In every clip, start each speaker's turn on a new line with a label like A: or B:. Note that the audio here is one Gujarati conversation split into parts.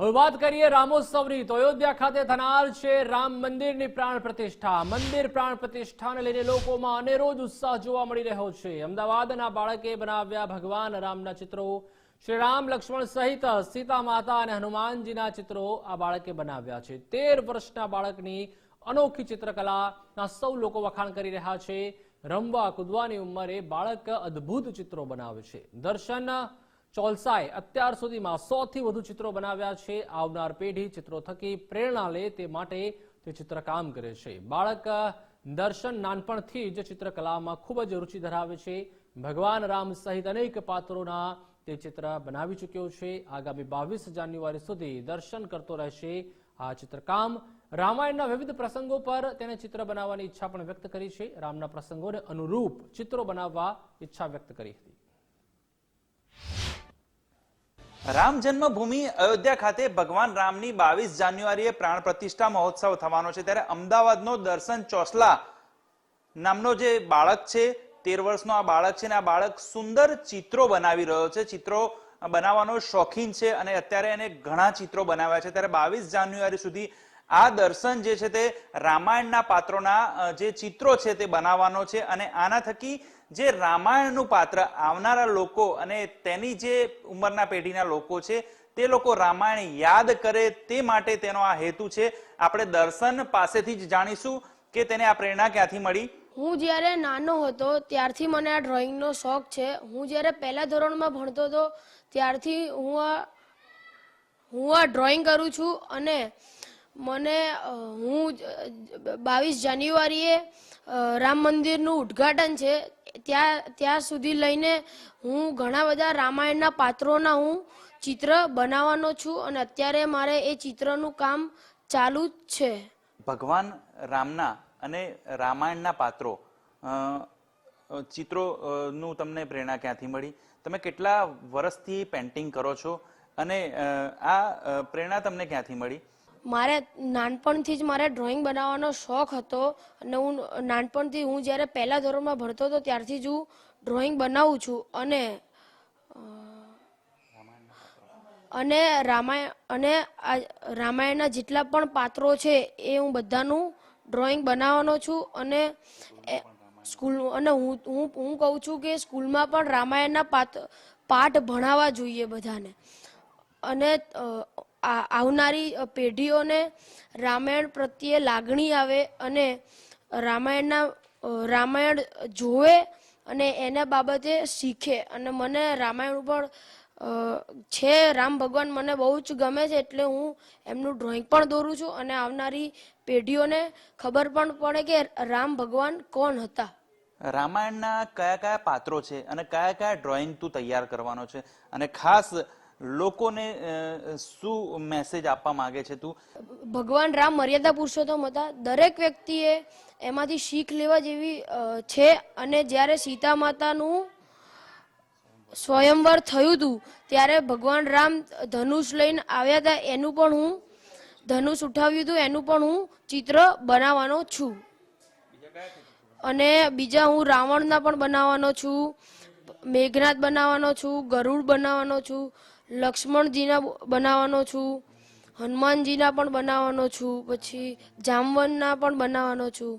A: હવે વાત કરીએ રામોત્સવની. તો અયોધ્યા ખાતે થનાર છે રામ મંદિરની પ્રાણ પ્રતિષ્ઠા. મંદિર પ્રાણ પ્રતિષ્ઠાને લઈને લોકોમાં અનેરો જ ઉત્સાહ જોવા મળી રહ્યો છે. અમદાવાદના બાળકે બનાવ્યા ભગવાન રામના ચિત્રો. શ્રી રામ લક્ષ્મણ સહિત સીતા માતા અને હનુમાનજીના ચિત્રો આ બાળકે બનાવ્યા છે. તેર વર્ષના બાળકની અનોખી ચિત્રકલાના સૌ લોકો વખાણ કરી રહ્યા છે. રમવા, કૂદવાની ઉંમરે બાળક અદ્ભુત ચિત્રો બનાવે છે. દર્શન ચોલસાએ અત્યાર સુધીમાં સોથી વધુ ચિત્રો બનાવ્યા છે. આવનાર પેઢી ચિત્રો થકી પ્રેરણા લે તે માટે તે ચિત્રકામ કરે છે. બાળક દર્શન નાનપણથી જ ચિત્રકલામાં ખૂબ જ રુચિ ધરાવે છે. ભગવાન રામ સહિત અનેક પાત્રોના તે ચિત્ર બનાવી ચૂક્યો છે. આગામી બાવીસ જાન્યુઆરી સુધી દર્શન કરતો રહેશે આ ચિત્રકામ. રામાયણના વિવિધ પ્રસંગો પર તેને ચિત્ર બનાવવાની ઈચ્છા પણ વ્યક્ત કરી છે. રામના પ્રસંગોને અનુરૂપ ચિત્રો બનાવવા ઈચ્છા વ્યક્ત કરી હતી.
B: રામ જન્મભૂમિ અયોધ્યા ખાતે ભગવાન રામની બાવીસ જાન્યુઆરીએ પ્રાણ પ્રતિષ્ઠા મહોત્સવ થવાનો છે. ત્યારે અમદાવાદનો દર્શન ચોસલા નામનો જે બાળક છે, તેર વર્ષનો આ બાળક છે ને આ બાળક સુંદર ચિત્રો બનાવી રહ્યો છે. ચિત્રો બનાવવાનો શોખીન છે અને અત્યારે એને ઘણા ચિત્રો બનાવ્યા છે. ત્યારે બાવીસ જાન્યુઆરી સુધી આ દર્શન જે છે તે રામાયણના પાત્રોના જે ચિત્રો છે તે બનાવવાનો છે અને આના થકી જે રામાયણનું પાત્ર આવનારા લોકો અને તેની જે ઉંમરના પેઢીના લોકો છે, તે લોકો રામાયણ યાદ કરે તે માટે તેનો આ હેતુ છે. આપણે દર્શન પાસેથી જ જાણીશું કે તેને આ પ્રેરણા ક્યાંથી મળી?
C: હું જ્યારે નાનો હતો ત્યારથી મને આ ડ્રોઈંગનો શોખ છે. હું જ્યારે પહેલા ધોરણમાં ભણતો હતો ત્યારથી હું આ હું આ ડ્રોઈંગ કરું છું અને મને હું બાવીસ જાન્યુઆરીએ રામ મંદિરનું ઉદ્ઘાટન છે. ત્યાં ત્યાં સુધી લઈને હું ઘણા બધા રામાયણના પાત્રોના હું ચિત્ર બનાવવાનો છું અને અત્યારે મારે એ ચિત્રનું કામ ચાલુ જ છે.
B: ભગવાન રામના અને રામાયણના પાત્રો અ, અ, ચિત્રો અ, નું તમને પ્રેરણા ક્યાંથી મળી? તમે કેટલા વર્ષથી પેન્ટિંગ કરો છો? અને આ પ્રેરણા તમને ક્યાંથી મળી?
C: મારે નાનપણથી જ મારે ડ્રોઈંગ બનાવવાનો શોખ હતો અને હું નાનપણથી હું જ્યારે પહેલા ધોરણમાં ભણતો હતો ત્યારથી જ હું ડ્રોઈંગ બનાવું છું અને અને રામાયણ અને રામાયણના જેટલા પણ પાત્રો છે એ હું બધાનું ડ્રોઈંગ બનાવવાનો છું અને સ્કૂલ, અને હું હું હું કહું છું કે સ્કૂલમાં પણ રામાયણના પાઠ ભણાવવા જોઈએ બધાને. અને આવનારી પેઢીઓને રામાયણ પ્રત્યે લાગણી આવે અને રામાયણના રામાયણ જોવે અને એના બાબતે શીખે. અને મને રામાયણ ઉપર છે, રામ ભગવાન મને બહુ જ ગમે છે એટલે હું એમનું ડ્રોઈંગ પણ દોરું છું અને આવનારી પેઢીઓને ખબર પણ પડે કે રામ ભગવાન કોણ હતા.
B: રામાયણના કયા કયા પાત્રો છે અને કયા કયા ડ્રોઈંગ તું તૈયાર કરવાનો છે અને ખાસ લોકોને શું મેસેજ આપવા માંગે છે તું?
C: ભગવાન રામ મર્યાદા પુરુષોત્તમ હતા. દરેક વ્યક્તિએ એમાંથી શીખ લેવા જેવી છે અને જ્યારે સીતા માતાનું સ્વયંવર થયું હતું ત્યારે ભગવાન રામ ધનુષ લઈને આવ્યા હતા. એનું પણ હું ધનુષ ઉઠાવ્યું હતું. એનું પણ હું ચિત્ર બનાવવાનો છું. અને બીજા હું રાવણના પણ બનાવવાનો છું. મેઘનાથ બનાવવાનો છું. ગરુડ બનાવવાનો છું. લક્ષ્મણજીના બનાવવાનો છું, હનુમાનજીના પણ બનાવવાનો છું, પછી જામવનના પણ બનાવવાનો છું.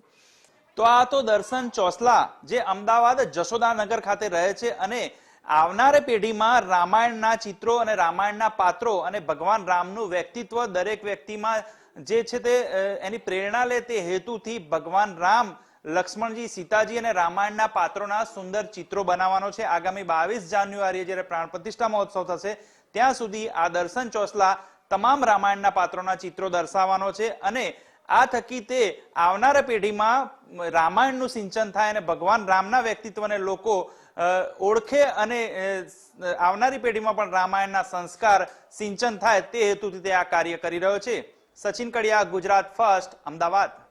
B: તો આ તો દર્શન ચોસલા જે અમદાવાદ જશોદાનગર ખાતે રહે છે અને આવનારી પેઢીમાં રામાયણના ચિત્રો અને રામાયણના પાત્રો અને ભગવાન રામનું વ્યક્તિત્વ દરેક વ્યક્તિમાં જે છે તે એની પ્રેરણા લે તે હેતુથી ભગવાન રામ લક્ષ્મણજી સીતાજી અને રામાયણના પાત્રોના સુંદર ચિત્રો બનાવવાનો છે. આગામી બાવીસ જાન્યુઆરીએ જ્યારે પ્રાણ પ્રતિષ્ઠા મહોત્સવ થશે, ત્યાં સુધી આ દર્શન ચોસલા તમામ રામાયણના પાત્રોના ચિત્રો દર્શાવવાનો છે અને આ થકી તે આવનારા પેઢીમાં રામાયણનું સિંચન થાય અને ભગવાન રામના વ્યક્તિત્વને લોકો ઓળખે અને આવનારી પેઢીમાં પણ રામાયણના સંસ્કાર સિંચન થાય તે હેતુથી તે આ કાર્ય કરી રહ્યો છે. સચિન કડિયા, ગુજરાત ફર્સ્ટ અમદાવાદ.